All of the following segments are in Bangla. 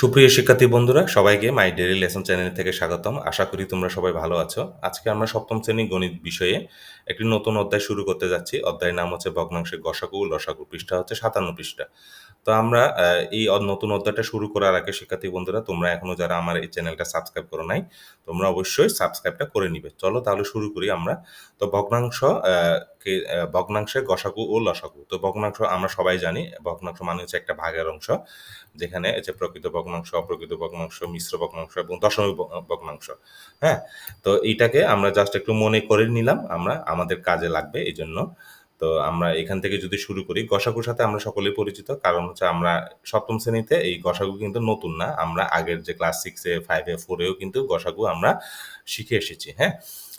সুপ্রিয় শিক্ষার্থী বন্ধুরা, সবাইকে মাই ডেইলি লেসন চ্যানেল থেকে স্বাগতম। আশা করি তোমরা সবাই ভালো আছো। আজকে আমরা সপ্তম শ্রেণি গণিত বিষয়ে একটি নতুন অধ্যায় শুরু করতে যাচ্ছি। অধ্যায়ের নাম হচ্ছে ভগ্নাংশে গসাকু লসাকু পৃষ্ঠা হচ্ছে সাতান্ন পৃষ্ঠা। তো আমরা এই নতুন অধ্যায়টা শুরু করার আগে শিক্ষার্থী বন্ধুরা তোমরা এখনও যারা আমার এই চ্যানেলটা সাবস্ক্রাইব করো নাই তোমরা অবশ্যই সাবস্ক্রাইবটা করে নিবে। চলো তাহলে শুরু করি আমরা। তো ভগ্নাংশ আহ, কে আহ, ভগ্নাংশের গসাগু ও লসাগু। তো ভগ্নাংশ আমরা সবাই জানি ভগ্নাংশ মানে হচ্ছে একটা ভাগের অংশ যেখানে যে প্রকৃত ভগ্নাংশ অপ্রকৃত ভগ্নাংশ মিশ্র ভগ্নাংশ এবং দশমিক ভগ- ভগ্নাংশ হ্যাঁ? তো এইটাকে আমরা জাস্ট একটু মনে করে নিলাম আমরা আমাদের কাজে লাগবে এই জন্য তো আমরা এখান থেকে যদি শুরু করি, গসাগুর সাথে আমরা সকলেই পরিচিত। কারণ হচ্ছে আমরা সপ্তম শ্রেণীতে এই গসাগু কিন্তু নতুন না। আমরা আগের যে ক্লাস সিক্সে ফাইভে ফোরেও কিন্তু গসাগু আমরা শিখে এসেছি হ্যাঁ?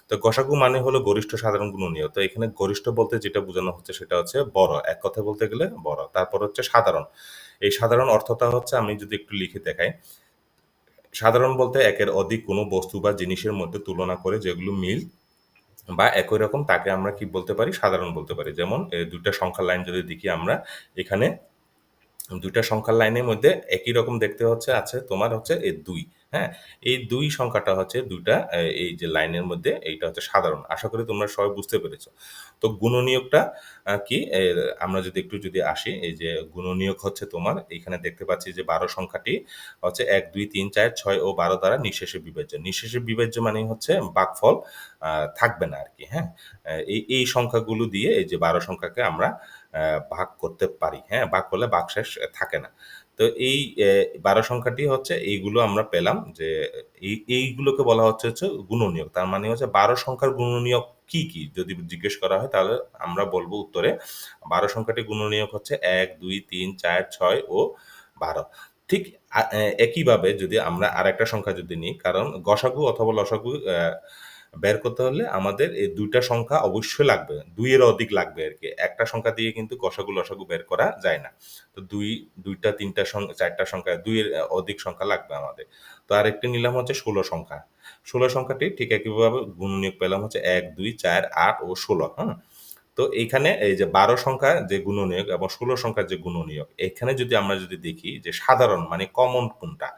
তো গসাগু মানে হলো গরিষ্ঠ সাধারণ গুণনীয়। তো এখানে গরিষ্ঠ বলতে যেটা বোঝানো হচ্ছে সেটা হচ্ছে বড়। এক কথা বলতে গেলে বড়। তারপর হচ্ছে সাধারণ। এই সাধারণ অর্থটা হচ্ছে আমি যদি একটু লিখে দেখাই। সাধারণ বলতে একের অধিক কোনো বস্তু বা জিনিসের মধ্যে তুলনা করে যেগুলো মিল বা একই রকম তাকে আমরা কি বলতে পারি? সাধারণ বলতে পারি। যেমন দুইটা সংখ্যার লাইন যদি দেখি আমরা, এখানে দুইটা সংখ্যার লাইনের মধ্যে একই রকম দেখতে হচ্ছে, আছে তোমার হচ্ছে এই দুই হ্যাঁ? এই দুই সংখ্যাটা হচ্ছে দুইটা এই যে লাইনের মধ্যে এইটা হচ্ছে সাধারণ। আশা করি তোমরা সবাই বুঝতে পেরেছ। তো গুণনীয়কটা কি? আমরা যদি একটু যদি আসি, এই যে গুণনীয়ক হচ্ছে তোমার, এখানে দেখতে পাচ্ছি যে বারো সংখ্যাটি হচ্ছে এক, দুই, তিন, চার, ছয় ও বারো দ্বারা নিঃশেষে বিভাজ্য। নিঃশেষে বিভাজ্য মানে হচ্ছে বাকফল থাকবে না আর কি হ্যাঁ? এই এই সংখ্যাগুলো দিয়ে এই যে বারো সংখ্যাকে আমরা ভাগ করতে পারি হ্যাঁ? ভাগ করলে বাকশেষ থাকে না। তো এই বারো সংখ্যাটি হচ্ছে এইগুলো আমরা পেলাম যে এই, এইগুলোকে বলা হচ্ছে হচ্ছে গুণনীয়ক। তার মানে হচ্ছে বারো সংখ্যার গুণনীয়ক কি কি? যদি জিজ্ঞেস করা হয় তাহলে আমরা বলব উত্তরে, বারো সংখ্যাটি গুণনীয়ক হচ্ছে এক, দুই, তিন, চার, ছয় ও বারো। ঠিক একইভাবে যদি আমরা আরেকটা সংখ্যা যদি নিই, কারণ গসাগু অথবা লসাগু বের করতে হলে আমাদের এই দুইটা সংখ্যা অবশ্যই লাগবে, দুইয়ের অধিক লাগবে আর কি। একটা সংখ্যা দিয়ে কিন্তু গসাগু লসাগু বের করা যায় না। তো দুই, দুইটা, তিনটা সংখ্যা চারটা সংখ্যা, দুইয়ের অধিক সংখ্যা লাগবে আমাদের। তো আরেকটি নিলাম হচ্ছে ষোলো সংখ্যা। ষোলো সংখ্যাটি ঠিক একইভাবে গুণনীয়ক পেলাম হচ্ছে এক, দুই, চার, আট ও ষোলো হ্যাঁ তো এইখানে এই যে বারো সংখ্যা যে গুণনীয়ক এবং ষোলো সংখ্যার যে গুণনীয়ক এখানে যদি আমরা যদি দেখি যে সাধারণ মানে কমন কোনটা?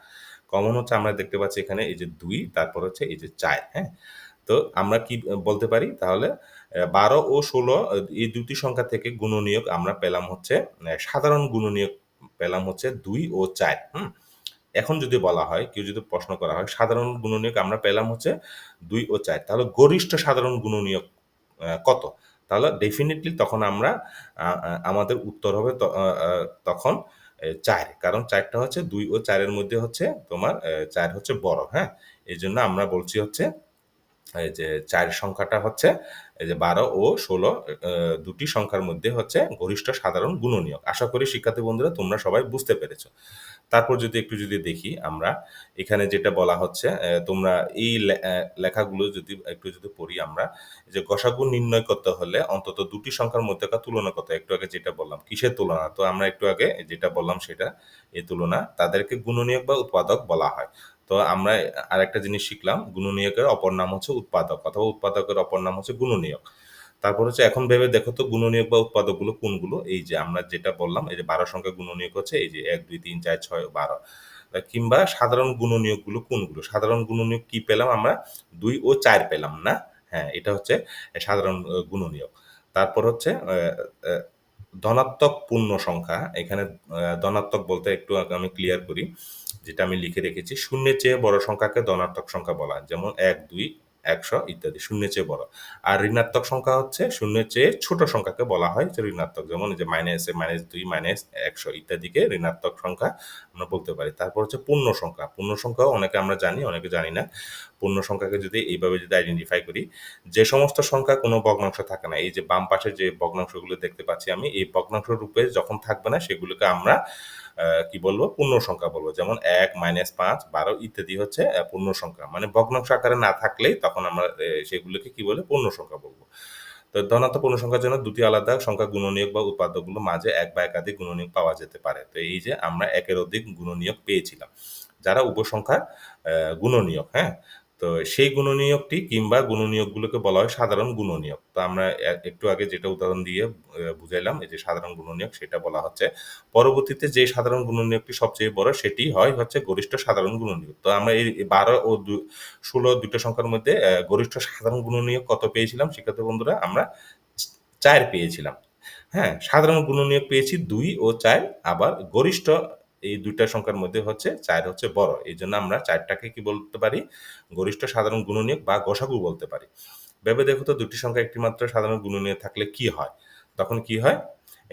কমন হচ্ছে আমরা দেখতে পাচ্ছি এখানে এই যে দুই, তারপর হচ্ছে এই যে চার হ্যাঁ? তো আমরা কি বলতে পারি? তাহলে বারো ও ষোলো এই দুটি সংখ্যা থেকে গুণনীয়ক আমরা পেলাম হচ্ছে সাধারণ গুণনীয়ক পেলাম হচ্ছে দুই ও চার, হুম? এখন যদি বলা হয়, কেউ যদি প্রশ্ন করা হয়, সাধারণ গুণনীয়ক আমরা পেলাম হচ্ছে দুই ও চার, তাহলে গরিষ্ঠ সাধারণ গুণনীয়ক কত? তাহলে ডেফিনেটলি তখন আমরা আমাদের উত্তর হবে তখন চার, কারণ চারটা হচ্ছে দুই ও চারের মধ্যে হচ্ছে তোমার চার হচ্ছে বড় হ্যাঁ? এই জন্য আমরা বলছি হচ্ছে এই যে চার সংখ্যাটা হচ্ছে, এই যে বারো ও ষোলো দুটি সংখ্যার মধ্যে হচ্ছে গরিষ্ঠ সাধারণ গুণনীয়ক। আশা করি শিক্ষার্থী বন্ধুরা তোমরা সবাই বুঝতে পেরেছ। তারপর যদি একটু যদি দেখি আমরা, এখানে যেটা বলা হচ্ছে তোমরা এই লেখাগুলো যদি একটু যদি পড়ি আমরা যে গসাগু নির্ণয় করতে হলে অন্তত দুটি সংখ্যার মধ্যেকার তুলনা করতে একটু আগে যেটা বললাম, কিসের তুলনা? তো আমরা একটু আগে যেটা বললাম সেটা, এই তুলনা তাদেরকে গুণনীয়ক বা উৎপাদক বলা হয়। তো আমরা আরেকটা জিনিস শিখলাম, গুণনীয়কের অপর নাম হচ্ছে উৎপাদক, অথবা উৎপাদকের অপর নাম হচ্ছে গুণনীয়ক। তারপর হচ্ছে এখন ভেবে দেখো তো গুণনীয়ক বা উৎপাদকগুলো কোনগুলো? এই যে আমরা যেটা বললাম, এই যে বারো সংখ্যা গুণনীয়ক হচ্ছে, এই যে এক, দুই, তিন, চার, ছয়, বারো। কিংবা সাধারণ গুণনীয়কগুলো কোনগুলো? সাধারণ গুণনীয়ক কি পেলাম আমরা? দুই ও চার পেলাম না? হ্যাঁ এটা হচ্ছে সাধারণ গুণনীয়ক। তারপর হচ্ছে ধনাত্মক পূর্ণ সংখ্যা, এখানে ধনাত্মক বলতে একটু আমি ক্লিয়ার করি, যেটা আমি লিখে রেখেছি। শূন্যের চেয়ে বড় সংখ্যাকে ধনাত্মক সংখ্যা বলা যেমন এক, দুই একশো ইত্যাদি, শূন্যের চেয়ে বড়। আর ঋণাত্মক সংখ্যা হচ্ছে শূন্যের চেয়ে ছোট সংখ্যাকে বলা হয় যে ঋণাত্মক। যেমন যে মাইনাস মাইনাস দুই মাইনাস একশো ইত্যাদিকে ঋণাত্মক সংখ্যা আমরা বলতে পারি। তারপর হচ্ছে পূর্ণ সংখ্যা। পূর্ণ সংখ্যাও অনেকে আমরা জানি, অনেকে জানি না। পূর্ণ সংখ্যাকে যদি এইভাবে যদি আইডেন্টিফাই করি, যে সমস্ত সংখ্যা কোনো ভগ্নাংশ থাকে না, এই যে বাম পাশে যে ভগ্নাংশগুলো দেখতে পাচ্ছি আমি, এই ভগ্নাংশ রূপে যখন থাকবে না, সেগুলোকে আমরা কি বলব? পূর্ণ সংখ্যা বলব। যেমন এক মাইনাস পাঁচ, বারো ইত্যাদি হচ্ছে পূর্ণ সংখ্যা মানে ভগ্নাংশ আকারে না থাকলেই তখন আমরা সেগুলোকে কি বলে? পূর্ণ সংখ্যা বলব। তো ধনাত্মক পূর্ণ সংখ্যার জন্য দুটি আলাদা সংখ্যা গুণনীয়ক বা উৎপাদকগুলো মাঝে এক বা একাধিক গুণনীয়ক পাওয়া যেতে পারে। তো এই যে আমরা একের অধিক গুণনীয়ক পেয়েছিলাম। যারা উপসংখ্যার গুণনীয়ক হ্যাঁ? তো সেই গুণনীয়কটি কিংবা গুণনীয়কগুলোকে বলা হয় সাধারণ গুণনীয়ক। তো আমরা একটু আগে যেটা উদাহরণ দিয়ে বুঝাইলাম এই যে সাধারণ গুণনীয়ক, সেটা বলা হচ্ছে। পরবর্তীতে যে সাধারণ গুণনীয়কটি সবচেয়ে বড়, সেটি হয় হচ্ছে গরিষ্ঠ সাধারণ গুণনীয়ক। তো আমরা এই বারো ও ষোলো দুটো সংখ্যার মধ্যে গরিষ্ঠ সাধারণ গুণনীয়ক কত পেয়েছিলাম? শিক্ষার্থী বন্ধুরা, আমরা চার পেয়েছিলাম। হ্যাঁ সাধারণ গুণনীয়ক পেয়েছি দুই ও চার, আবার গরিষ্ঠ এই দুইটা সংখ্যার মধ্যে হচ্ছে চার হচ্ছে বড়। এই জন্য আমরা চারটাকে কি বলতে পারি? গরিষ্ঠ, সাধারণ, গুণনীয়ক বা গসাগু বলতে পারি। ভেবে দেখো তো দুটি সংখ্যা একটি মাত্র সাধারণ গুণনীয়ক থাকলে কি হয়? তখন কি হয়?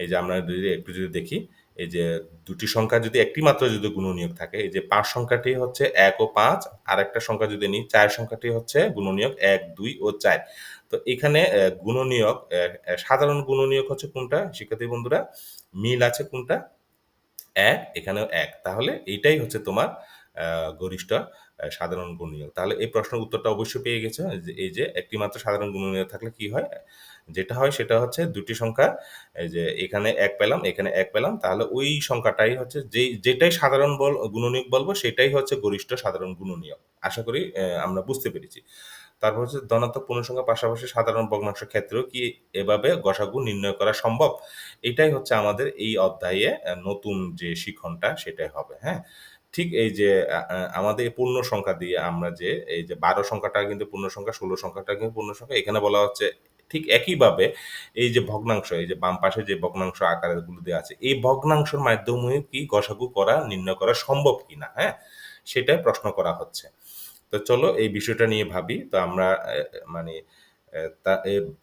এই যে আমরা যদি একটু যদি দেখি, এই যে দুটি সংখ্যা যদি একটি মাত্র যদি গুণনীয়ক থাকে, এই যে পাঁচ সংখ্যাটি হচ্ছে এক ও পাঁচ, আর একটা সংখ্যা যদি নিই, চার সংখ্যাটি হচ্ছে গুণনীয়ক এক, দুই ও চার। তো এখানে গুণনীয়ক সাধারণ গুণনীয়ক হচ্ছে কোনটা? শিক্ষার্থী বন্ধুরা, মিল আছে কোনটা? এক, এখানেও এক। তাহলে এইটাই হচ্ছে তোমার গরিষ্ঠ সাধারণ গুণনীয়ক তাহলে এই প্রশ্নের উত্তরটা অবশ্যই পেয়ে গেছো এই যে একটি মাত্র সাধারণ গুণনীয়ক থাকলে কি হয়? যেটা হয় সেটা হচ্ছে দুটি সংখ্যা, এই যে এখানে এক পেলাম, এখানে এক পেলাম, তাহলে ওই সংখ্যাটাই হচ্ছে যে যেটাই সাধারণ বল, গুণনীয়ক বলব, সেটাই হচ্ছে গরিষ্ঠ সাধারণ গুণনীয়ক আশা করি আমরা বুঝতে পেরেছি। তারপর হচ্ছে ধনাত্মক পূর্ণসংখ্যা পাশাপাশি সাধারণ ভগ্নাংশ ক্ষেত্রেও কি এভাবে গসাগু নির্ণয় করা সম্ভব? এটাই হচ্ছে আমাদের এই অধ্যায়ে নতুন যে শিখনটা সেটাই হবে হ্যাঁ? ঠিক এই যে আমাদের পূর্ণ সংখ্যা দিয়ে আমরা যে, এই যে বারো সংখ্যাটা কিন্তু পূর্ণ সংখ্যা ষোলো সংখ্যাটা কিন্তু পূর্ণ সংখ্যা এখানে বলা হচ্ছে ঠিক একইভাবে এই যে ভগ্নাংশ, এই যে বাম পাশে যে ভগ্নাংশ আকারগুলো দেওয়া আছে, এই ভগ্নাংশের মাধ্যমে কি গসাগু করা, নির্ণয় করা সম্ভব কিনা হ্যাঁ? সেটাই প্রশ্ন করা হচ্ছে। তো চলো এই বিষয়টা নিয়ে ভাবি। তো আমরা মানে তা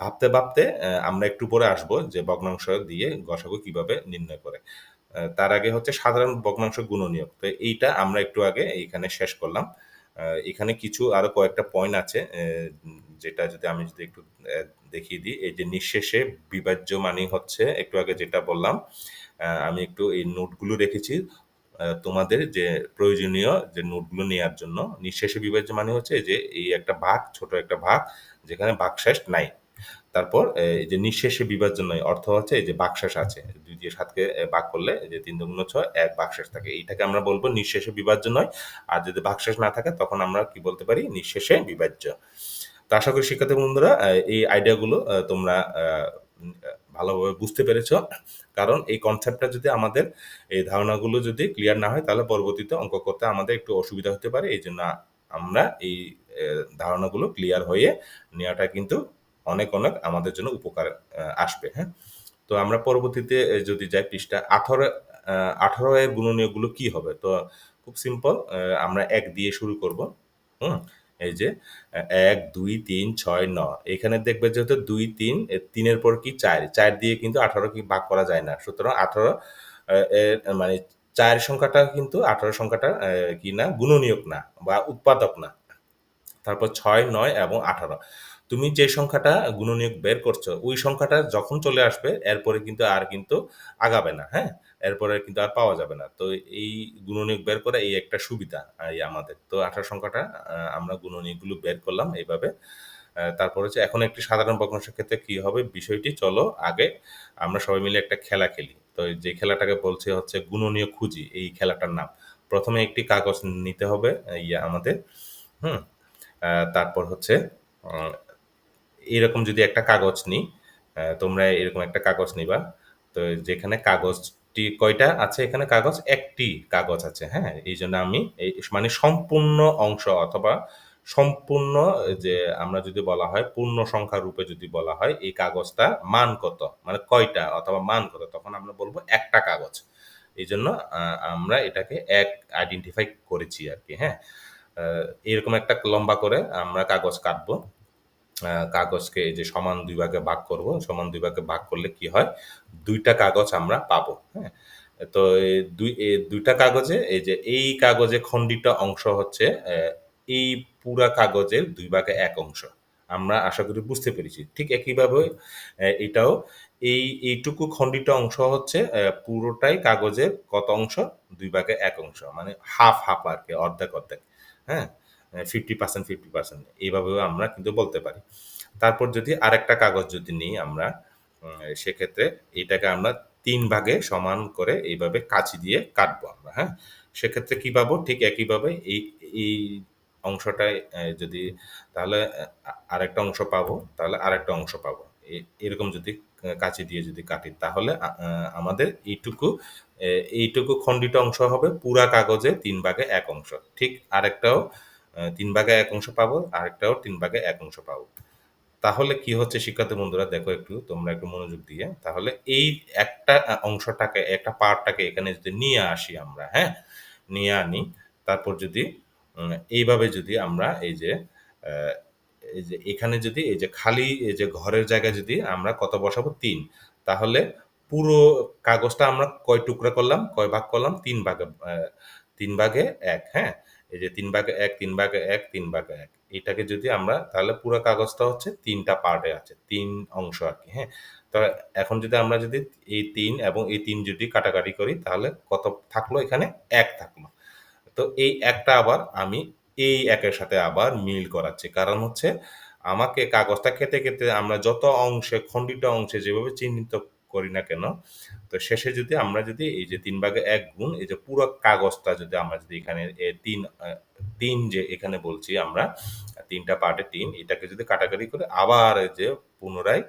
ভাবতে ভাবতে আমরা একটু পরে আসব যে ভগ্নাংশ দিয়ে গসাগু কীভাবে নির্ণয় করে। তার আগে হচ্ছে সাধারণ ভগ্নাংশ গুণনীয়ক। তো এইটা আমরা একটু আগে এইখানে শেষ করলাম। এখানে কিছু আরও কয়েকটা পয়েন্ট আছে যেটা যদি আমি যদি একটু দেখিয়ে দিই। এই যে নিঃশেষে বিভাজ্য মানে হচ্ছে, একটু আগে যেটা বললাম আমি একটু এই নোটগুলো রেখেছি। তোমাদের যে প্রয়োজনীয় যে নোটগুলো নেওয়ার জন্য, নিঃশেষে বিভাজ্য মানে হচ্ছে যে এই একটা ভাগ, ছোট একটা ভাগ, যেখানে ভাগশেষ নাই। তারপর এই যে নিঃশেষে বিভাজ্য নয়, অর্থ হচ্ছে এই যে বাকশেষ আছে। দুই দিয়ে সাতকে ভাগ করলে যে তিন দুগুণ ছয়, এক বাকশেষ থাকে। এইটাকে আমরা বলব নিঃশেষে বিভাজ্য নয়। আর যদি বাকশেষ না থাকে, তখন আমরা কি বলতে পারি? নিঃশেষে বিভাজ্য। তো আশা করি শিক্ষার্থী বন্ধুরা এই আইডিয়াগুলো তোমরা ভালোভাবে বুঝতে পেরেছ। কারণ এই কনসেপ্টটা যদি আমাদের এই ধারণাগুলো যদি ক্লিয়ার না হয়, তাহলে পরবর্তীতে অঙ্ক করতে আমাদের একটু অসুবিধা হতে পারে। এই জন্য আমরা এই ধারণাগুলো ক্লিয়ার হয়ে নেওয়াটা কিন্তু অনেক অনেক আমাদের জন্য উপকার আসবে হ্যাঁ? তো আমরা পরবর্তীতে যদি যাই পৃষ্ঠা আঠারো আঠারো এর গুণনীয়কগুলো কি হবে? তো খুব সিম্পল আমরা এক দিয়ে শুরু করব, হুম? এই যে, এক, দুই, তিন, ছয়, ন। এখানে দেখবে যেহেতু দুই, তিন তিনের পর কি চার? চার দিয়ে কিন্তু আঠারো কি ভাগ করা যায় না। সুতরাং আঠারো মানে চার সংখ্যাটা কিন্তু আঠারো সংখ্যাটা কি না? গুণনীয়ক না বা উৎপাদক না। তারপর ছয়, নয় এবং আঠারো। তুমি যে সংখ্যাটা গুণনীয়ক বের করছ, ওই সংখ্যাটা যখন চলে আসবে, এরপরে কিন্তু আর কিন্তু আগাবে না হ্যাঁ? এরপরে কিন্তু আর পাওয়া যাবে না। তো এই গুণনীয়ক বের করা এই একটা সুবিধা, এই আমাদের। তো আঠারো সংখ্যাটা আমরা গুণনীয়কগুলো বের করলাম এইভাবে। তারপর হচ্ছে এখন একটি সাধারণ ভগ্নাংশের ক্ষেত্রে কি হবে? বিষয়টি চলো আগে আমরা সবাই মিলে একটা খেলা খেলি। তো যে খেলাটাকে বলছে হচ্ছে গুণনীয় খুঁজি, এই খেলাটার নাম। প্রথমে একটি কাগজ নিতে হবে, ইয়া আমাদের, হুম? তারপর হচ্ছে এরকম যদি একটা কাগজ নিই তোমরা এরকম একটা কাগজ নিবা। তো যেখানে কাগজটি কয়টা আছে? এখানে কাগজ একটি কাগজ আছে হ্যাঁ? এই জন্য আমি মানে সম্পূর্ণ অংশ অথবা সম্পূর্ণ যে আমরা যদি বলা হয় পূর্ণ সংখ্যা রূপে যদি বলা হয়, এই কাগজটা মান কত? মানে কয়টা অথবা মান কত? তখন আমরা বলব একটা কাগজ। এই জন্য আমরা এটাকে এক আইডেন্টিফাই করেছি আর কি হ্যাঁ? এরকম একটা লম্বা করে আমরা কাগজ কাটবো। কাগজকে এই যে সমান দুই ভাগে ভাগ করব। সমান দুই ভাগে ভাগ করলে কি হয়? দুইটা কাগজ আমরা পাবো হ্যাঁ? তো দুই দুইটা কাগজে, এই যে এই কাগজে খণ্ডিত অংশ হচ্ছে এই পুরা কাগজের দুই ভাগে এক অংশ। আমরা আশা করি বুঝতে পেরেছি। ঠিক একইভাবে এটাও এই, এইটুকু খণ্ডিত অংশ হচ্ছে পুরোটাই কাগজের কত অংশ? দুই ভাগে এক অংশ মানে হাফ হাফ আর কি, অর্ধেক অর্ধেক হ্যাঁ? ফিফটি পার্সেন্ট ফিফটি পার্সেন্ট এইভাবেও আমরা কিন্তু বলতে পারি তারপর যদি আরেকটা কাগজ যদি নিই আমরা সেক্ষেত্রে এটাকে আমরা তিন ভাগে সমান করে এইভাবে কাঁচি দিয়ে কাটবো আমরা হ্যাঁ সেক্ষেত্রে কি পাবো ঠিক একইভাবে এই এই অংশটায় যদি তাহলে আরেকটা অংশ পাবো, তাহলে আরেকটা অংশ পাবো। এরকম যদি কাঁচি দিয়ে যদি কাটি তাহলে আমাদের এইটুকু এইটুকু খণ্ডিত অংশ হবে পুরা কাগজে তিন ভাগে এক অংশ। ঠিক আরেকটাও ৩ ভাগে এক অংশ পাবো, আরেকটাও তিন ভাগে এক অংশ পাবো। তাহলে কি হচ্ছে শিক্ষার্থী বন্ধুরা দেখো একটু তোমরা একটু মনোযোগ দিয়ে। তাহলে এই একটা অংশটাকে একটা পার্টটাকে এখানে যদি নিয়ে আসি আমরা, হ্যাঁ? নিয়ে আনি তারপর যদি এইভাবে যদি আমরা এই যে এই যে এখানে যদি এই যে খালি এই যে ঘরের জায়গায় যদি আমরা কত বসাবো? তিন তাহলে পুরো কাগজটা আমরা কয় টুকরা করলাম? কয় ভাগ করলাম? তিন ভাগে তিন ভাগে এক হ্যাঁ? এই যে তিন ভাগে ১, ৩ ভাগে ১, ৩ ভাগে এক এটাকে যদি আমরা তাহলে পুরো কাগজটা হচ্ছে তিনটা পার্টে আছে। তিন অংশ আর কি হ্যাঁ? তো এখন যদি আমরা যদি এই তিন এবং এই তিন যদি কাটাকাটি করি তাহলে কত থাকল এখানে? এক থাকল। তো এই একটা আবার আমি এই একের সাথে আবার মিল করাচ্ছি। কারণ হচ্ছে আমাকে কাগজটা খেতে খেতে আমরা যত অংশে খণ্ডিত অংশে যেভাবে চিহ্নিত করি না কেন, তো শেষে যদি আমরা যদি এই যে তিন ভাগে এক গুণ এই যে পুরো কাগজটা যদি আমরা যদি এখানে এ ৩ আ ৩ যে এখানে বলছি আমরা ৩ টা পার্টে ৩ এটাকে যদি কাটাকাটি করে আবার যে পুনরায়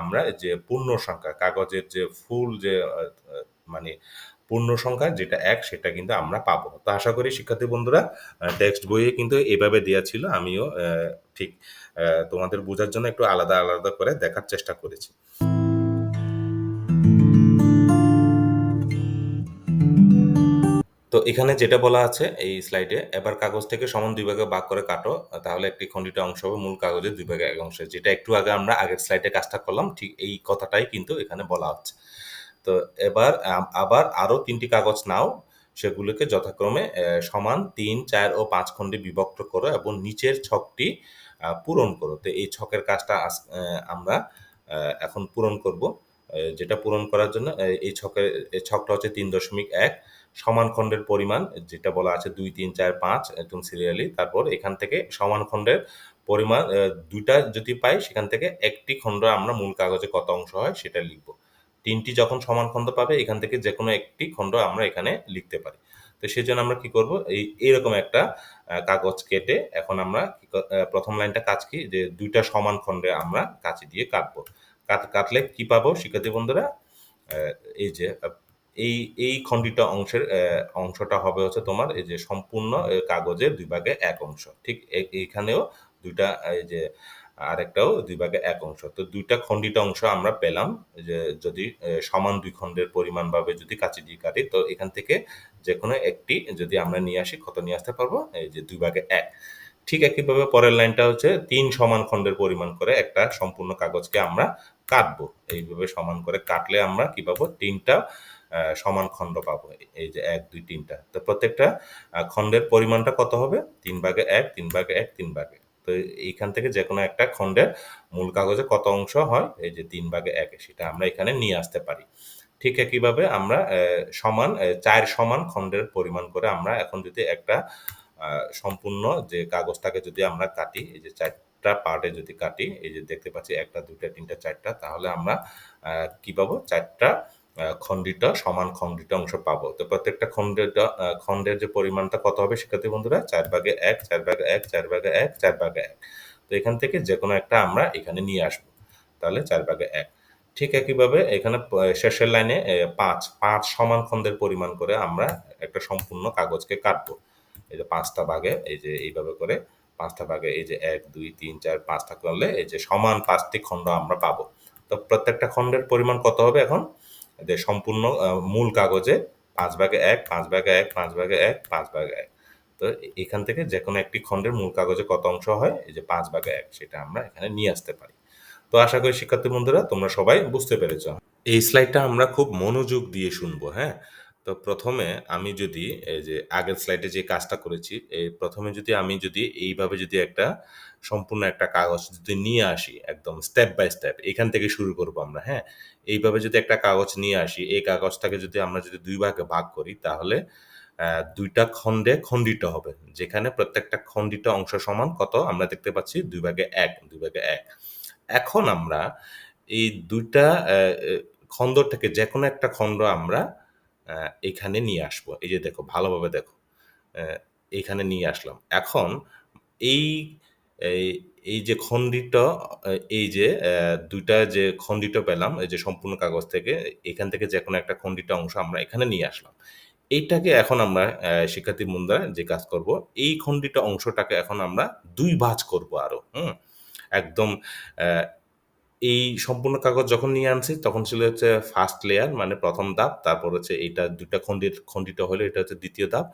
আমরা যে পূর্ণ সংখ্যা কাগজের যে ফুল যে মানে পূর্ণ সংখ্যা যেটা এক সেটা কিন্তু আমরা পাবো। তো আশা করি শিক্ষার্থী বন্ধুরা টেক্সট বইয়ে কিন্তু এভাবে দেওয়া ছিল। আমিও ঠিক তোমাদের বোঝার জন্য একটু আলাদা, আলাদা করে দেখার চেষ্টা করেছি। তো এখানে যেটা বলা আছে এই স্লাইডে, "এবার কাগজটাকে সমান দুই ভাগে ভাগ করে কাটো। তাহলে একটি খণ্ডিত অংশ হবে মূল কাগজের দুই ভাগে ১ অংশ।" যেটা একটু আগে আমরা আগের স্লাইডে কাজটা করলাম, ঠিক এই কথাটাই কিন্তু এখানে বলা হচ্ছে। তো এবার আবার আরও তিনটি কাগজ নাও। সেগুলোকে যথাক্রমে সমান ৩, ৪ ও পাঁচ খণ্ডে বিভক্ত করো এবং নিচের ছকটি পূরণ করো। তো এই ছকের কাজটা আমরা এখন পূরণ করব। যেটা পূরণ করার জন্য এই ছকের ছকটা হচ্ছে ৩.১ সমান খণ্ডের পরিমাণ যেটা বলা আছে ২, ৩, ৪, ৫ একদম সিরিয়ালি। তারপর এখান থেকে সমান খণ্ডের পরিমাণ দুইটা যদি পাই সেখান থেকে ১ টি খণ্ড আমরা মূল কাগজে কত অংশ হয় সেটা লিখব। তিনটি যখন সমান খণ্ড পাবে এখান থেকে যে কোনো একটি খণ্ড আমরা এখানে লিখতে পারি। তো সেই জন্য আমরা কি করব? এই এরকম একটা কাগজ কেটে এখন আমরা ১ম লাইনটা কাজ কি? যে দুইটা সমান খণ্ডে আমরা কাঁচি দিয়ে কাটবো। কাট কাটলে কি পাবো শিক্ষার্থী বন্ধুরা? এই যে এই এই খণ্ডিত অংশের অংশটা হবে হচ্ছে তোমার এই যে সম্পূর্ণ কাগজের দুই ভাগে এক অংশ। ঠিক এইখানেও দুইটা, এই যে আরেকটাও দুই ভাগে এক অংশ। তো ২ টা খণ্ডিত অংশ আমরা পেলাম, যে যদি সমান ২ খণ্ডের পরিমাণভাবে যদি কাঁচি দিয়ে কাটি, তো এখান থেকে যে কোনো একটি যদি আমরা নিয়ে আসি, কত নিয়ে আসতে পারব? এই যে দুই ভাগে এক ঠিক একইভাবে পরের লাইনটা হচ্ছে তিন সমান খণ্ডের পরিমাণ করে একটা সম্পূর্ণ কাগজকে আমরা কাটবো। এইভাবে সমান করে কাটলে আমরা কি পাবো? ৩ টা আ সমান খণ্ড পাবো। এই যে এক দুই তিনটা তো প্রত্যেকটা খণ্ডের পরিমাণটা কত হবে? তিন ভাগে ১, ৩ ভাগে ১, ৩ ভাগে তো এইখান থেকে যে কোনো একটা খণ্ডের মূল কাগজে কত অংশ হয়? এই যে তিন ভাগে ১ সেটা আমরা এখানে নিয়ে আসতে পারি। ঠিক একইভাবে আমরা সমান ৪ সমান খণ্ডের পরিমাণ করে আমরা এখন যদি একটা সম্পূর্ণ যে কাগজটাকে যদি আমরা কাটি, এই যে ৪ টা পার্টে যদি কাটি, এই যে দেখতে পাচ্ছি ১ টা, ২ টা, ৩ টা, ৪ টা তাহলে আমরা কি পাবো? ৪ টা আ খণ্ডিত সমান খণ্ডিত অংশ পাবো। তো প্রত্যেকটা খণ্ডিত খণ্ডের যে পরিমাণটা কত হবে শিক্ষার্থী বন্ধুরা? চার ভাগে ১, ৪ ভাগে ১, ৪ ভাগে ১, ৪ ভাগে এক তো এখান থেকে যে কোনো একটা আমরা এখানে নিয়ে আসব। তাহলে চার ভাগে এক ঠিক একইভাবে এখানে শেষের লাইনে পাঁচ ৫, ৫ সমান খণ্ডের পরিমাণ করে আমরা একটা সম্পূর্ণ কাগজকে কাটবো। এই যে পাঁচটা ভাগে এই যে এইভাবে করে পাঁচটা ভাগে এই যে ১, ২, ৩, ৪, ৫ টা করলে এই যে সমান ৫ টি খণ্ড আমরা পাবো। তো প্রত্যেকটা খণ্ডের পরিমাণ কত হবে এখন? যে সম্পূর্ণ মূল কাগজে পাঁচ ভাগে ১, ৫ ভাগে ১, ৫ ভাগে ১, ৫ ভাগে এক তো এখান থেকে যে কোনো একটি খণ্ডের মূল কাগজে কত অংশ হয়? এই যে পাঁচ ভাগে এক সেটা আমরা এখানে নিয়ে আসতে পারি। তো আশা করি শিক্ষার্থী বন্ধুরা তোমরা সবাই বুঝতে পেরেছ। এই স্লাইডটা আমরা খুব মনোযোগ দিয়ে শুনব, হ্যাঁ? তো প্রথমে আমি যদি এই যে আগের স্লাইডে যে কাজটা করেছি, এই ১ম এ যদি আমি যদি এইভাবে যদি একটা সম্পূর্ণ একটা কাগজ যদি নিয়ে আসি একদম স্টেপ বাই স্টেপ এখান থেকে শুরু করব আমরা, হ্যাঁ? এইভাবে যদি একটা কাগজ নিয়ে আসি, এই কাগজটাকে যদি আমরা যদি দুই ভাগে ভাগ করি তাহলে দুইটা ২ টা খণ্ডে খণ্ডিত হবে। যেখানে প্রত্যেকটা খণ্ডিত অংশ সমান কত? আমরা দেখতে পাচ্ছি দুই ভাগে ১, ২ ভাগে এক এখন আমরা এই ২ টা অ্যা এ খণ্ড থেকে যেকোনো একটা খণ্ড আমরা এখানে নিয়ে আসব। এই যে দেখো ভালোভাবে দেখো। এখানে নিয়ে আসলাম। এখন এই এই যে খণ্ডিত এই যে দুইটা যে খণ্ডিত পেলাম, এই যে সম্পূর্ণ কাগজ থেকে, এখান থেকে যে কোনো একটা খণ্ডিত অংশ আমরা এখানে নিয়ে আসলাম। এইটাকে এখন আমরা শিক্ষার্থী বন্ধুরা যে কাজ করব, এই খণ্ডিত অংশটাকে এখন আমরা দুই ভাঁজ করব আরও, হুম? একদম এই সম্পূর্ণ কাগজ যখন নিয়ে আনছি, তখন ছিল হচ্ছে ফার্স্ট লেয়ার মানে প্রথম ধাপ। তারপর হচ্ছে এইটা ২ টা খন্ডিত খণ্ডিত হলে এটা হচ্ছে দ্বিতীয় ধাপ।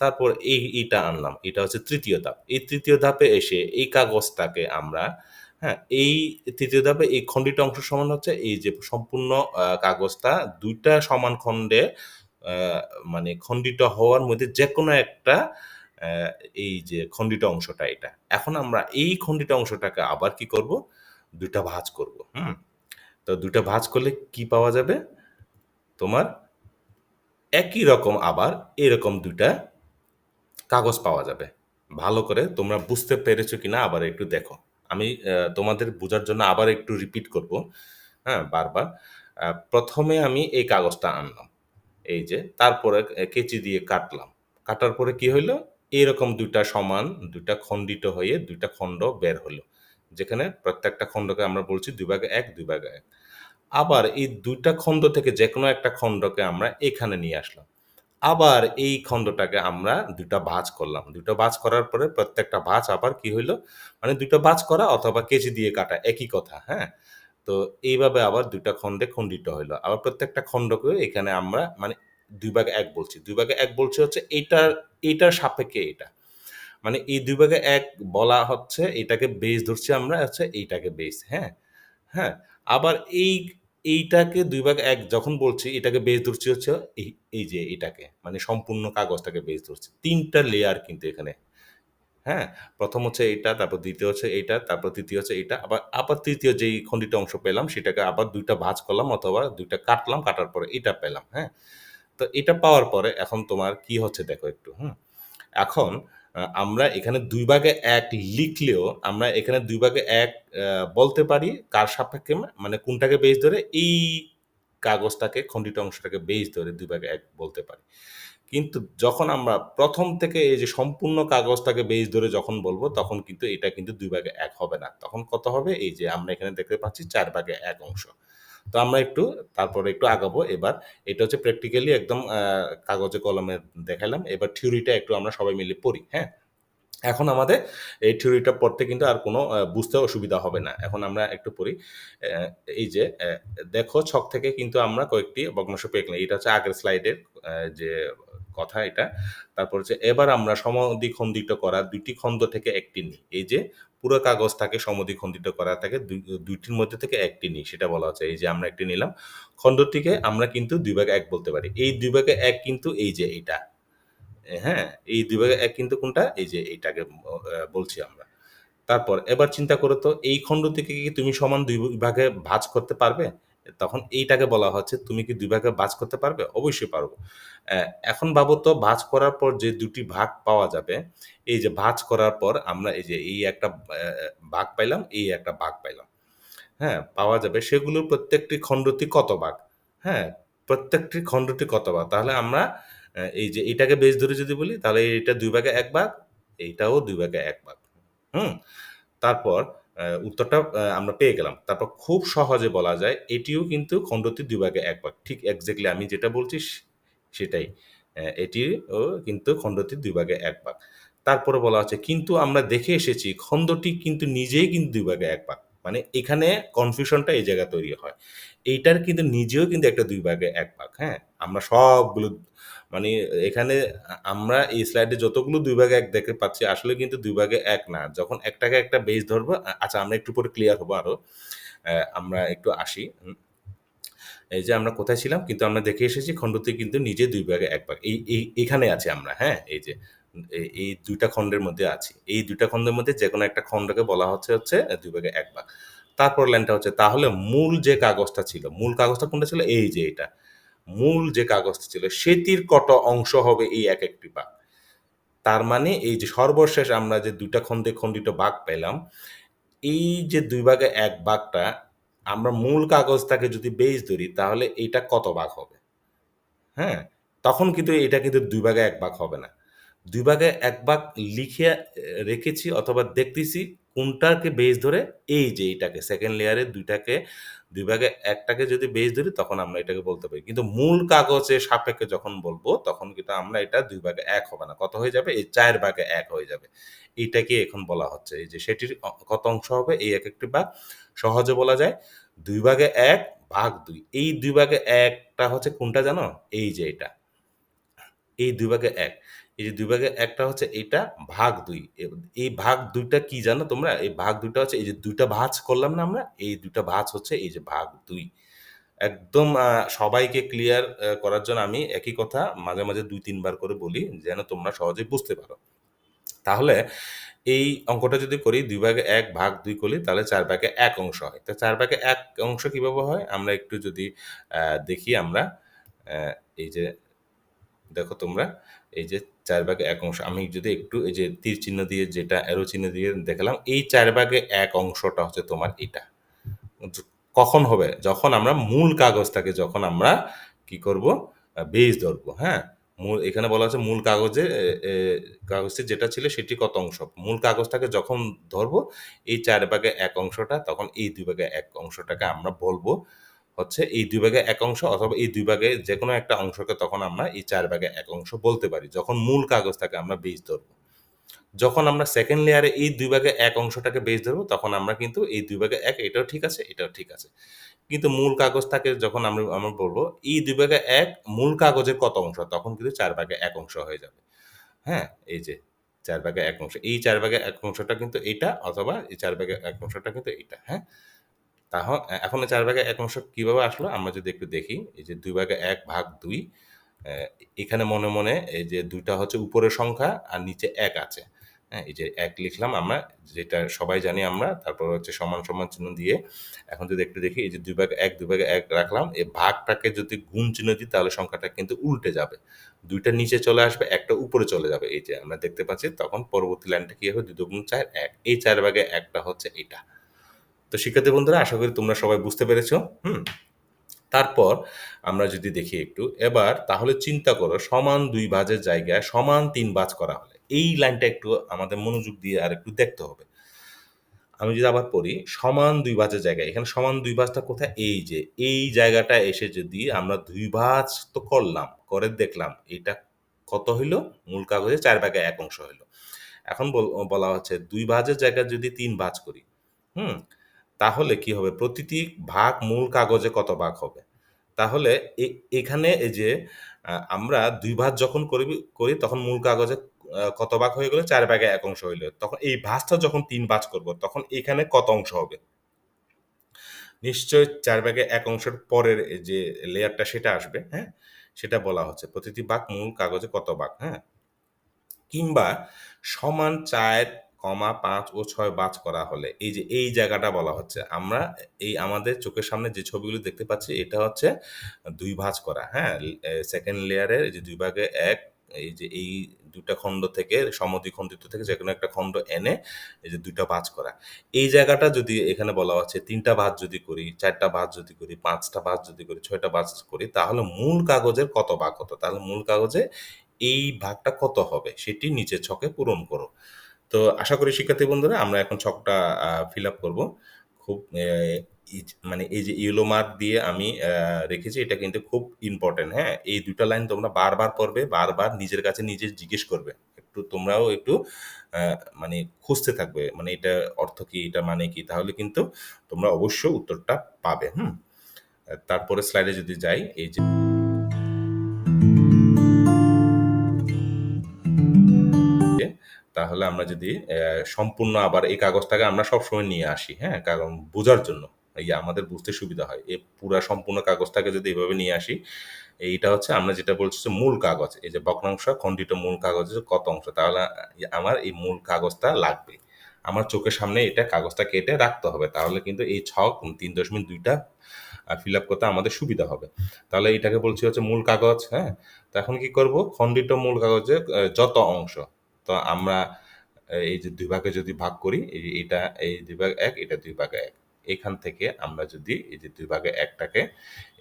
তারপর এই এইটা আনলাম। এটা হচ্ছে তৃতীয় ধাপ। এই তৃতীয় ধাপে এসে এই কাগজটাকে আমরা, হ্যাঁ? এই তৃতীয় ধাপে এই খণ্ডিত অংশ সমান হচ্ছে এই যে সম্পূর্ণ কাগজটা দুইটা সমান খণ্ডে মানে খণ্ডিত হওয়ার মধ্যে যেকোনো একটা এই যে খণ্ডিত অংশটা এটা। এখন আমরা এই খণ্ডিত অংশটাকে আবার কি করব? ২ টা ভাঁজ করব, হুম? তো ২ টা ভাঁজ করলে কি পাওয়া যাবে? তোমার একই রকম আবার এরকম ২ টা কাগজ পাওয়া যাবে। ভালো করে তোমরা বুঝতে পেরেছ কিনা আবার একটু দেখো। আমি তোমাদের বুঝার জন্য আবার একটু রিপিট করব, হ্যাঁ? বারবার। প্রথমে আমি এই কাগজটা আনলাম। এই যে, তারপরে কেচি দিয়ে কাটলাম। কাটার পরে কি হইল এরকম দুইটা সমান দুইটা খণ্ডিত হয়ে দুইটা খণ্ড বের হলো। যেখানে প্রত্যেকটা খণ্ডকে আমরা বলছি ২ ভাগে ১, ২ ভাগে ১। আবার এই দুইটা খণ্ড থেকে যেকোনো একটা খণ্ডকে আমরা এখানে নিয়ে আসলাম। আবার এই খণ্ডটাকে আমরা ২ টা ভাঁজ করলাম। ২ টা ভাঁজ করার পরে প্রত্যেকটা ভাঁজ আবার কি হইল মানে ২ টা ভাঁজ করা অথবা কেচি দিয়ে কাটা একই কথা, হ্যাঁ? তো এইভাবে আবার ২ টা খণ্ডে খণ্ডিত হইল। আবার প্রত্যেকটা খণ্ডকে এখানে আমরা মানে দুই ভাগে এক বলছি। দুই ভাগে এক বলছি হচ্ছে এইটার এইটার সাপেক্ষে এটা মানে এই দুই ভাগে এক বলা হচ্ছে এটাকে বেইস ধরছি আমরা হচ্ছে এইটাকে বেইস, হ্যাঁ? হ্যাঁ? আবার এই এইটাকে দুই ভাগ এক যখন বলছি এটাকে বেইস ধরছি হচ্ছে এই এই যে এটাকে। মানে সম্পূর্ণ কাগজটাকে বেইস ধরছি। তিনটা লেয়ার কিন্তু এখানে। হ্যাঁ? প্রথম হচ্ছে এটা তারপর দ্বিতীয় হচ্ছে এইটা, তারপর তৃতীয় হচ্ছে এটা আবার আবার তৃতীয় যেই খণ্ডিত অংশ পেলাম সেটাকে আবার ২ টা ভাঁজ করলাম অথবা দুইটা কাটলাম, কাটার পরে এটা পেলাম, হ্যাঁ? তো এটা পাওয়ার পরে এখন তোমার কি হচ্ছে দেখো একটু, হুম? এখন আমরা এখানে দুই ভাগে এক লিখলেও আমরা এখানে দুই ভাগে এক বলতে পারি কার সাপেক্ষে? মানে কোনটাকে বেইস ধরে? এই কাগজটাকে, খণ্ডিত অংশটাকে বেইস ধরে দুই ভাগে এক বলতে পারি। কিন্তু যখন আমরা প্রথম থেকে এই যে সম্পূর্ণ কাগজটাকে বেইস ধরে যখন বলব, তখন কিন্তু এটা কিন্তু দুই ভাগে এক হবে না। তখন কত হবে? এই যে আমরা এখানে দেখতে পাচ্ছি চার ভাগে এক অংশ। তো আমরা একটু তারপরে একটু আগাবো এবার। এটা হচ্ছে প্র্যাকটিক্যালি একদম কাগজে কলমে দেখালাম এবার থিওরিটা একটু আমরা সবাই মিলে পড়ি, হ্যাঁ? এখন আমাদের এই থিওরিটা পড়তে কিন্তু আর কোনো বুঝতে অসুবিধা হবে না। এখন আমরা একটু পড়ি। এই যে দেখো ছক থেকে কিন্তু আমরা কয়েকটি ভগ্নাংশ পেয়ে। এটা হচ্ছে আগের স্লাইডের যে কথা এটা। তারপর হচ্ছে এবার আমরা সমদ্বিখণ্ডিত করা ২ টি খণ্ড থেকে একটি নিই। এই যে পুরো কাগজটাকে সমদ্বিখণ্ডিত করা থাকে ২ ২ টির মধ্যে থেকে একটি নিই। সেটা বলা হচ্ছে। এই যে আমরা ১ টি নিলাম। খণ্ডটিকে আমরা কিন্তু দুই ভাগে এক বলতে পারি। এই দুই ভাগে এক কিন্তু এই যে এইটা। হ্যাঁ? এই দুই ভাগে এক কিন্তু কোনটা? এই যে এইটাকে বলছি আমরা। তারপর এবার চিন্তা করো তো এই খণ্ড থেকে কি তুমি সমান দুই ভাগে ভাজ করতে পারবে? তখন এইটাকে বলা হচ্ছে তুমি কি দুই ভাগে ভাজ করতে পারবে? অবশ্যই পারব এখন ভাবো তো ভাঁজ করার পর যে দুটি ভাগ পাওয়া যাবে, এই যে ভাজ করার পর আমরা এই যে এই একটা ভাগ পাইলাম, এই একটা ভাগ পাইলাম। হ্যাঁ? পাওয়া যাবে সেগুলোর প্রত্যেকটি খণ্ডটি কত ভাগ? হ্যাঁ? প্রত্যেকটি খণ্ডটি কত ভাগ? তাহলে আমরা এই যে এটাকে বেশ ধরে যদি বলি তাহলে এটা দুই ভাগে এক ভাগ, এইটাও দুই ভাগে এক ভাগ। হুম? তারপর উত্তরটা আমরা পেয়ে গেলাম। তারপর খুব সহজে বলা যায় এটিও কিন্তু খণ্ডটি দুই ভাগে এক ভাগ। ঠিক এক্সাক্টলি আমি যেটা বলছি সেটাই। এটিও কিন্তু খণ্ডটি দুই ভাগে এক ভাগ। তারপরে বলা হচ্ছে কিন্তু আমরা দেখে এসেছি খণ্ডটি কিন্তু নিজেই কিন্তু দুই ভাগে এক ভাগ। মানে এখানে কনফিউশনটা এই জায়গায় তৈরি হয়। এইটার কিন্তু নিজেও কিন্তু একটা দুই ভাগে এক ভাগ, হ্যাঁ? আমরা সবগুলো মানে এখানে আমরা এই স্লাইডে যতগুলো দুই ভাগে এক দেখতে পাচ্ছি আসলে কিন্তু দুই ভাগে এক না। যখন একটাকে একটা বেইস ধরবো আচ্ছা আমরা একটু পরে ক্লিয়ার হব আরও। অ্যা আমরা একটু আসি। এই যে আমরা কোথায় ছিলাম? কিন্তু আমরা দেখে এসেছি খণ্ডটি কিন্তু নিজে দুই ভাগে ১ ভাগ। এই এই এখানে আছি আমরা, হ্যাঁ? এই যে এই ২ খণ্ডের মধ্যে আছি। এই ২ টা খণ্ডের মধ্যে যেকোনো একটা খণ্ডকে বলা হচ্ছে হচ্ছে দুই ভাগে এক ভাগ। তারপর লাইনটা হচ্ছে তাহলে মূল যে কাগজটা ছিল, মূল কাগজটা কোনটা ছিল? এই যে এটা। মূল যে কাগজটা ছিল সেটির কত অংশ হবে এই এক একটি ভাগ? তার মানে এই যে সর্বশেষ আমরা যে ২ টা খণ্ডে খণ্ডিত ভাগ পেলাম, এই যে দুই ভাগে ১ ভাগটা আমরা মূল কাগজটাকে যদি বেইস ধরি তাহলে এইটা কত ভাগ হবে? হ্যাঁ? তখন কিন্তু এটা কিন্তু দুই ভাগে এক ভাগ হবে না। দুই ভাগে এক ভাগ লিখে রেখেছি অথবা দেখতেছি কোনটাকে বেস ধরে এই যে এইটাকে সেকেন্ড লেয়ারে ২ ২ ভাগে একটাকে যদি বেশ ধরি, তখন আমরা এটাকে বলতে পারি। কিন্তু মূল কাগজে সাপেক্ষে যখন বলব, তখন কিন্তু আমরা এটা দুই ভাগে এক হবে না। কত হয়ে যাবে? এই চার ভাগে এক হয়ে যাবে। এইটাকে এখন বলা হচ্ছে এই যে সেটির কত অংশ হবে এই এক একটি ভাগ? সহজে বলা যায়, দুই ভাগে এক ভাগ দুই এই দুই ভাগে একটা হচ্ছে কোনটা জানো? এই যে এটা। এই দুই ভাগে ১। এই যে দুই ভাগে একটা হচ্ছে এইটা ভাগ দুই এই ভাগ ২ টা কি জানো তোমরা? এই ভাগ দুইটা হচ্ছে এই যে ২ টা ভাঁজ করলাম না আমরা? এই ২ টা ভাঁজ হচ্ছে এই যে ভাগ দুই একদম সবাইকে ক্লিয়ার করার জন্য আমি একই কথা মাঝে, মাঝে দুই তিনবার করে বলি যেন তোমরা সহজেই বুঝতে পারো। তাহলে এই অঙ্কটা যদি করি দুই ভাগে এক ভাগ দুই করলি তাহলে চার ভাগে এক অংশ হয়। তো চার ভাগে এক অংশ কীভাবে হয়? আমরা একটু যদি দেখি আমরা এই যে দেখো তোমরা এই যে ৪ ভাগে এক অংশ আমি যদি একটু এই যে তীর চিহ্ন দিয়ে যেটা অ্যারো চিহ্ন দিয়ে দেখালাম এই চার ভাগে এক অংশটা হচ্ছে তোমার এটা। কখন হবে? যখন আমরা মূল কাগজটাকে যখন আমরা কি করব? বেস ধরব, হ্যাঁ? মূল এখানে বলা হচ্ছে মূল কাগজে কাগজটি যেটা ছিল সেটি কত অংশ? মূল কাগজটাকে যখন ধরব এই চার ভাগে এক অংশটা তখন এই দুই ভাগে এক অংশটাকে আমরা বলব হচ্ছে এই দুই ভাগে এক অংশ অথবা এই দুই ভাগে যে কোনো একটা অংশকে তখন আমরা এই চার ভাগে এক অংশ বলতে পারি। যখন মূল কাগজটাকে আমরা বেস ধরব। যখন আমরা সেকেন্ড লেয়ারে এই দুই ভাগে এক অংশটাকে বেস ধরব তখন আমরা কিন্তু এই দুই ভাগে এক এটাও ঠিক আছে, এটাও ঠিক আছে। কিন্তু মূল কাগজটাকে যখন আমরা আমরা বলব এই দুই ভাগে এক মূল কাগজের কত অংশ? তখন কিন্তু চার ভাগে এক অংশ হয়ে যাবে। হ্যাঁ? এই যে চার ভাগে এক অংশ। এই চার ভাগে এক অংশটা কিন্তু এটা অথবা এই চার ভাগে এক অংশটা কিন্তু এটা হ্যাঁ? তাহ এখন ৪ ভাগে এক অংশ কীভাবে আসলো? আমরা যদি একটু দেখি এই যে দুই ভাগে এক ভাগ দুই এখানে মনে, মনে এই যে দুইটা হচ্ছে উপরের সংখ্যা আর নিচে এক আছে। হ্যাঁ? এই যে এক লিখলাম আমরা যেটা সবাই জানি আমরা। তারপর হচ্ছে সমান, সমান চিহ্ন দিয়ে এখন যদি একটু দেখি এই যে দুই ভাগে ১, ২ ভাগে এক রাখলাম। এই ভাগটাকে যদি গুণ চিহ্ন দিই তাহলে সংখ্যাটা কিন্তু উল্টে যাবে। দুইটা নিচে চলে আসবে, একটা উপরে চলে যাবে। এই যে আমরা দেখতে পাচ্ছি তখন পরবর্তী লাইনটা কি হবে? ২ দোগুণ ৪, ১ এই চার ভাগে একটা হচ্ছে এটা। তো শিক্ষার্থী বন্ধুরা আশা করি তোমরা সবাই বুঝতে পেরেছ। হুম? তারপর আমরা যদি দেখি একটু এবার তাহলে চিন্তা করো সমান ২ ভাঁজের জায়গায় সমান তিন ভাঁজ করা হলে। এই লাইনটা একটু আমাদের মনোযোগ দিয়ে আর একটু দেখতে হবে। আমি যদি আবার পড়ি সমান ২ ভাঁজের জায়গায় এখানে সমান দুই ভাঁজটা কোথায়? এই যে এই জায়গাটায় এসে যদি আমরা দুই ভাঁজ তো করলাম, করে দেখলাম এটা কত হইল? মূল কাগজে চার ভাগে এক অংশ হইল। এখন বল হচ্ছে ২ ভাঁজের জায়গায় যদি তিন ভাঁজ করি, হুম? তাহলে কি হবে? প্রতিটি ভাগ মূল কাগজে কত ভাগ হবে? তাহলে এখানে এই যে আমরা দুই ভাঁজ যখন করি করি তখন মূল কাগজে কত ভাগ হয়ে গেলে চার ভাগে এক অংশ হইল। তখন এই ভাঁজটা যখন তিন ভাঁজ করব তখন এখানে কত অংশ হবে? নিশ্চয়ই ৪ ভাগে এক অংশের পরের যে লেয়ারটা সেটা আসবে, হ্যাঁ? সেটা বলা হচ্ছে। প্রতিটি ভাগ মূল কাগজে কত ভাগ, হ্যাঁ? কিংবা সমান ৪, ৫ ও ৬ ভাঁজ করা হলে এই যে এই জায়গাটা বলা হচ্ছে। আমরা এই আমাদের চোখের সামনে যে ছবিগুলো দেখতে পাচ্ছি এটা হচ্ছে দুই ভাঁজ করা, হ্যাঁ? সেকেন্ড লেয়ারের যে দুই ভাগে এক এই যে এই ২ টা খণ্ড থেকে সমদ্বিখণ্ডিত থেকে যে কোনো একটা খণ্ড এনে এই যে ২ টা ভাঁজ করা। এই জায়গাটা যদি এখানে বলা হচ্ছে তিনটা ভাঁজ যদি করি, চারটা ভাঁজ যদি করি, পাঁচটা ভাঁজ যদি করি, ৬ টা ভাঁজ করি তাহলে মূল কাগজের কত ভাগ হতো? তাহলে মূল কাগজে এই ভাগটা কত হবে? সেটি নিচের ছকে পূরণ করো। তো আশা করি শিক্ষার্থী বন্ধুরা আমরা এখন ছকটা ফিল আপ করব খুব মানে এই যে ইয়েলো মার্ক দিয়ে আমি রেখেছি এটা কিন্তু খুব ইম্পোর্টেন্ট, হ্যাঁ? এই ২ টা লাইন তোমরা বারবার পড়বে, বারবার নিজের কাছে নিজে জিজ্ঞেস করবে। একটু তোমরাও একটু মানে খুঁজতে থাকবে। মানে এটা অর্থ কি? এটা মানে কি? তাহলে কিন্তু তোমরা অবশ্যই উত্তরটা পাবে, হুম? তারপরে স্লাইডে যদি যাই এই যে তাহলে আমরা যদি সম্পূর্ণ আবার এই কাগজটাকে আমরা সবসময় নিয়ে আসি, হ্যাঁ? কারণ বোঝার জন্য। এই আমাদের বুঝতে সুবিধা হয়। এই পুরা সম্পূর্ণ কাগজটাকে যদি এভাবে নিয়ে আসি, এইটা হচ্ছে আমরা যেটা বলছি যে মূল কাগজ। এই যে ভগ্নাংশ খণ্ডিত মূল কাগজের কত অংশ? তাহলে আমার এই মূল কাগজটা লাগবে। আমার চোখের সামনে এটা কাগজটা কেটে রাখতে হবে। তাহলে কিন্তু এই ছক তিন দশমিক দুইটা ফিল আপ করতে আমাদের সুবিধা হবে। তাহলে এটাকে বলছি হচ্ছে মূল কাগজ, হ্যাঁ? তো এখন কি করব? খণ্ডিত মূল কাগজের আ যত অংশ। তো আমরা এই যে ২ ভাগে যদি ভাগ করি এই এটা এই ২ ভাগ ১, এটা ২ ভাগ ১। এখান থেকে আমরা যদি এই যে দুই ভাগে একটাকে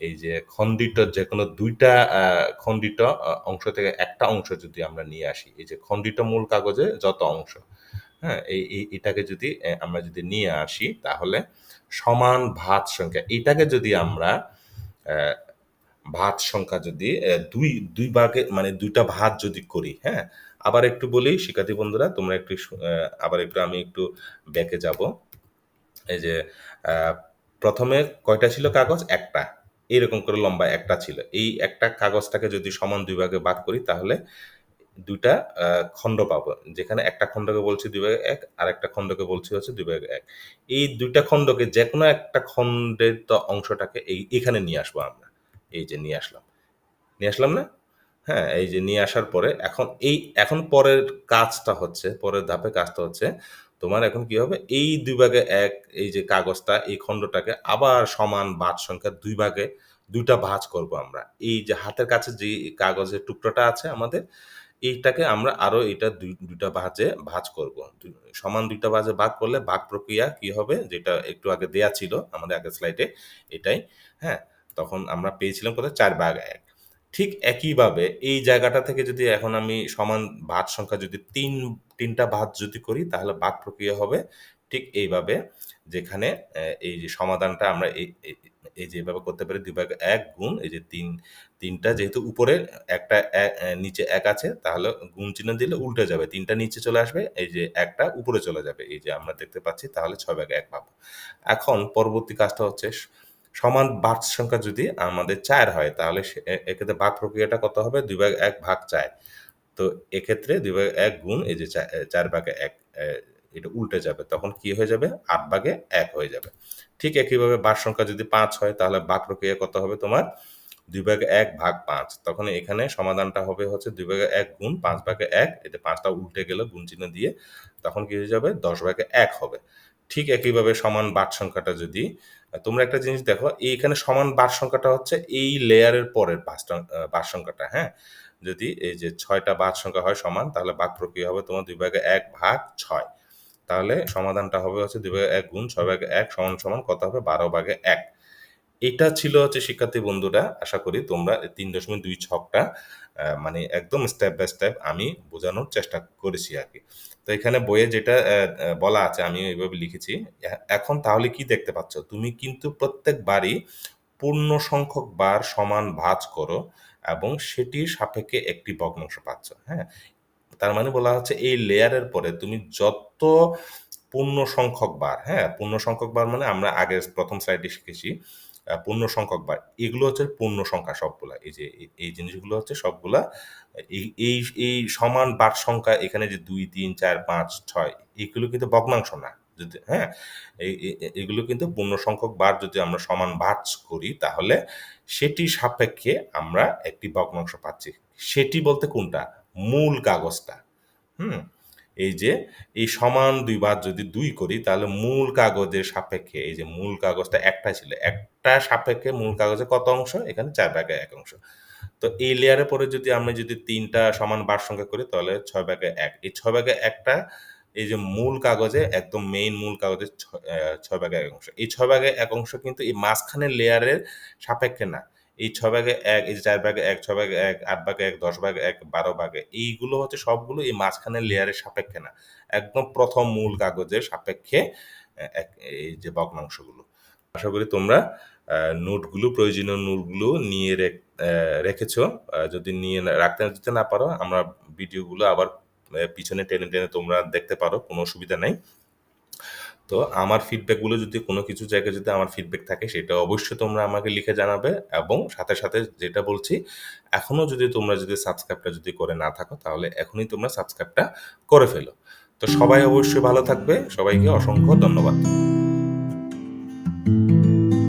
এই যে খণ্ডিত যে কোনো দুইটা আহ, খণ্ডিত অংশ থেকে একটা অংশ যদি আমরা নিয়ে আসি এই যে খণ্ডিত মূল কাগজে যত অংশ হ্যাঁ এই এটাকে যদি আমরা যদি নিয়ে আসি তাহলে সমান ভাত সংখ্যা এটাকে যদি আমরা ভাত সংখ্যা যদি দুই দুই ভাগে মানে দুইটা ভাত যদি করি হ্যাঁ আবার একটু বলি, শিক্ষার্থী বন্ধুরা, তোমরা একটু আবার একটু আমি একটু ব্যাকে যাব। এই যে প্রথমে কয়টা ছিল কাগজ? একটা। এরকম করে লম্বা একটা ছিল। এই একটা কাগজটাকে যদি সমান দুই ভাগে ভাগ করি, তাহলে দুইটা খণ্ড পাবো। যেখানে একটা খণ্ডকে বলছি দুই ভাগে এক, আর একটা খণ্ডকে বলছি হচ্ছে দুই ভাগে এক। এই দুইটা খণ্ডকে যে কোনো একটা খণ্ডের তো অংশটাকে এই, এখানে নিয়ে আসব আমরা। এই যে নিয়ে আসলাম। নিয়ে আসলাম না? হ্যাঁ এই যে নিয়ে আসার পরে এখন এই, এখন পরের কাজটা হচ্ছে, পরের ধাপে কাজটা হচ্ছে তোমার এখন কি হবে? এই দুই ভাগে এক, এই যে কাগজটা, এই খণ্ডটাকে আবার সমান ভাঁজ সংখ্যা দুই ভাগে, দুইটা ভাঁজ করব আমরা। এই যে হাতের কাছে যে কাগজের টুকরোটা আছে আমাদের, এইটাকে আমরা আরও এটা দুই, দুইটা ভাঁজে ভাঁজ করব। সমান দুইটা ভাঁজে ভাগ করলে ভাগ প্রক্রিয়া কি হবে? যেটা একটু আগে দেয়া ছিল আমাদের আগের স্লাইডে এটাই হ্যাঁ? তখন আমরা পেয়েছিলাম কোথায়? চার ভাগ এক। ঠিক একইভাবে এই জায়গাটা থেকে যদি এখন আমি সমান ভাত সংখ্যা যদি তিন, তিনটা ভাত যদি করি, তাহলে ভাগ প্রক্রিয়া হবে ঠিক এইভাবে যেখানে এই যে সমাধানটা আমরা এই এই করতে পারি দুই ভাগ এক গুণ, এই যে তিন, তিনটা যেহেতু উপরে একটা নিচে এক আছে, তাহলে গুণ চিহ্ন দিলে উল্টে যাবে। তিনটা নিচে চলে আসবে, এই যে একটা উপরে চলে যাবে। এই যে আমরা দেখতে পাচ্ছি, তাহলে ছয় ভাগে এক পাবো। এখন পরবর্তী কাজটা হচ্ছে সমান ভাগ সংখ্যা যদি আমাদের চার হয়, তাহলে এক্ষেত্রে ভাগ প্রক্রিয়াটা কত হবে? দুই ভাগ এক ভাগ চার। তো এক্ষেত্রে দুই ভাগে এক গুণ এই যে চার ভাগে এক এটা উল্টে যাবে। তখন কি হয়ে যাবে? আট ভাগে এক হয়ে যাবে। ঠিক একইভাবে বার সংখ্যা যদি পাঁচ হয়, তাহলে ভাগ প্রক্রিয়া কত হবে তোমার? দুই ভাগে এক ভাগ পাঁচ। তখন এখানে সমাধানটা হবে হচ্ছে দুই ভাগে এক গুণ পাঁচ ভাগে এক। এতে পাঁচটা উল্টে গেল গুণ চিহ্ন দিয়ে। তখন কি হয়ে যাবে? দশ ভাগে এক হবে। ঠিক একইভাবে সমান বাট সংখ্যাটা যদি তোমরা একটা জিনিস দেখো এইখানে সমান বাট সংখ্যাটা হচ্ছে এই লেয়ারের পরের বাট সংখ্যাটা হ্যাঁ? যদি এই যে ছয়টা বাদ সংখ্যা হয় সমান, তাহলে ভাগ প্রক্রিয়া হবে? তোমার দুই ভাগে এক ভাগ ছয়। তাহলে সমাধানটা হবে হচ্ছে দুই ভাগে এক গুণ ছয় ভাগে এক সমান সমান কত হবে? বারো ভাগে এক। এটা ছিল হচ্ছে শিক্ষার্থী বন্ধুরা, আশা করি তোমরা তিন দশমিক দুই ছকটা মানে একদম স্টেপ বাই স্টেপ আমি বোঝানোর চেষ্টা করেছি আর কি। তো এখানে বইয়ে যেটা বলা আছে, আমি এইভাবে লিখেছি এখন তাহলে কি দেখতে পাচ্ছ? তুমি কিন্তু প্রত্যেকবারই পূর্ণ সংখ্যক বার সমান ভাঁজ করো এবং সেটির সাপেক্ষে একটি ভগ্নাংশ পাচ্ছ হ্যাঁ? তার মানে বলা হচ্ছে এই লেয়ারের পরে তুমি যত পূর্ণ সংখ্যক বার হ্যাঁ? পূর্ণ সংখ্যক বার মানে আমরা আগের প্রথম স্লাইডে শিখেছি পূর্ণ সংখ্যক বার এগুলো হচ্ছে পূর্ণ সংখ্যা সবগুলা। এই যে এই- জিনিসগুলো হচ্ছে সবগুলা, এই এই এই সমান বার সংখ্যা এখানে যে দুই, তিন, চার, পাঁচ, ছয়, এগুলো কিন্তু ভগ্নাংশ না। যদি হ্যাঁ এগুলো কিন্তু পূর্ণ সংখ্যক বার যদি আমরা সমান ভাঁজ করি, তাহলে সেটি সাপেক্ষে আমরা একটি ভগ্নাংশ পাচ্ছি। সেটি বলতে কোনটা? মূল কাগজটা। হুম? এই যে, এই সমান দুই বার যদি দুই করি, তাহলে মূল কাগজের সাপেক্ষে, এই যে মূল কাগজটা একটা ছিল, একটা সাপেক্ষে মূল কাগজে কত অংশ? এখানে চার ভাগে এক অংশ। তো এই লেয়ারের পরে যদি আমরা যদি তিনটা সমান বার সংখ্যা করি, তাহলে ছয় ভাগে এক। এই ছয় ভাগে একটা, এই যে মূল কাগজে, একদম মেইন মূল কাগজে ছয় ভাগে এক অংশ। এই ছয় ভাগে এক অংশ কিন্তু এই মাঝখানের লেয়ারের সাপেক্ষে না। এই ছয় ভাগে এক এই চার ভাগে এক ছয় ভাগে এক আট ভাগে এক দশ ভাগে এক বারো ভাগে। এইগুলো হচ্ছে সবগুলো এই মাঝখানের লেয়ারের সাপেক্ষে না। একদম প্রথম মূল কাগজের সাপেক্ষে এই যে ভগ্নাংশগুলো। আশা করি তোমরা নোটগুলো প্রয়োজনীয় নোটগুলো নিয়ে রেখ- আহ, যদি নিয়ে রাখতে যদি না পারো আমরা ভিডিওগুলো আবার পিছনে টেনে টেনে তোমরা দেখতে পারো কোনো অসুবিধা নাই। তো আমার ফিডব্যাকগুলো যদি কোনো কিছু জায়গায় যদি আমার ফিডব্যাক থাকে, সেটা অবশ্যই তোমরা আমাকে লিখে জানাবে এবং সাথে সাথে যেটা বলছি এখনও যদি তোমরা যদি সাবস্ক্রাইবটা যদি করে না থাকো, তাহলে এখনই তোমরা সাবস্ক্রাইবটা করে ফেলো। তো সবাই অবশ্যই ভালো থাকবে। সবাইকে অসংখ্য ধন্যবাদ।